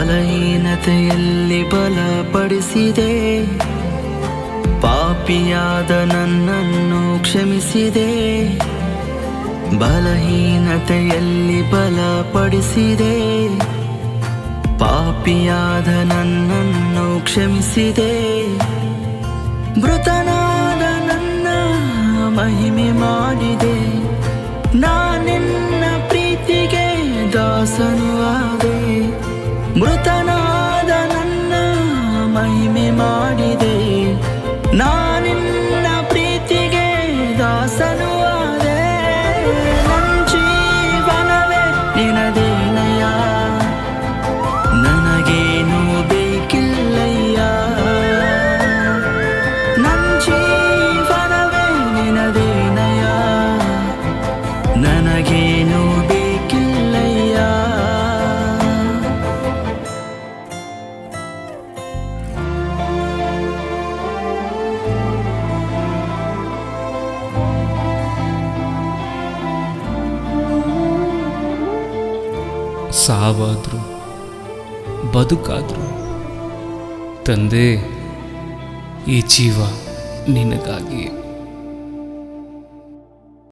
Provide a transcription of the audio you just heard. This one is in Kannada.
ಬಲಹೀನತೆಯಲ್ಲಿ ಬಲಪಡಿಸಿದೆ. ಪಾಪಿಯಾದ ನನ್ನನ್ನು ಕ್ಷಮಿಸಿದೆ. ಬಲಹೀನತೆಯಲ್ಲಿ ಬಲಪಡಿಸಿದೆ. ಪಾಪಿಯಾದ ನನ್ನನ್ನು ಕ್ಷಮಿಸಿದೆ. ಮೃತನಾದ ನನ್ನ ಮಹಿಮೆ ಮಾಡಿದೆ. ನಾನೆನ್ನ ಪ್ರೀತಿಗೆ ದಾಸನು ಮೃತನಾದ ನನ್ನ ಮಹಿಮೆ ಮಾಡಿದೆ. ನಾನಿನ್ನ ಪ್ರೀತಿಗೆ ದಾಸನು ಆದೆ. ನನ್ನ ಜೀವನವೇ ನಿನದೇನಯ್ಯ? ನನಗೇನು ಬೇಕಿಲ್ಲಯ್ಯ? ನನ್ನ ಜೀವನವೇ ನಿನದೇನಯ್ಯ? ನನಗೇನು ಸಾವಾದ್ರು ಬದುಕಾದ್ರು. ತಂದೆ ಈ ಜೀವ ನಿನಗಾಗಿ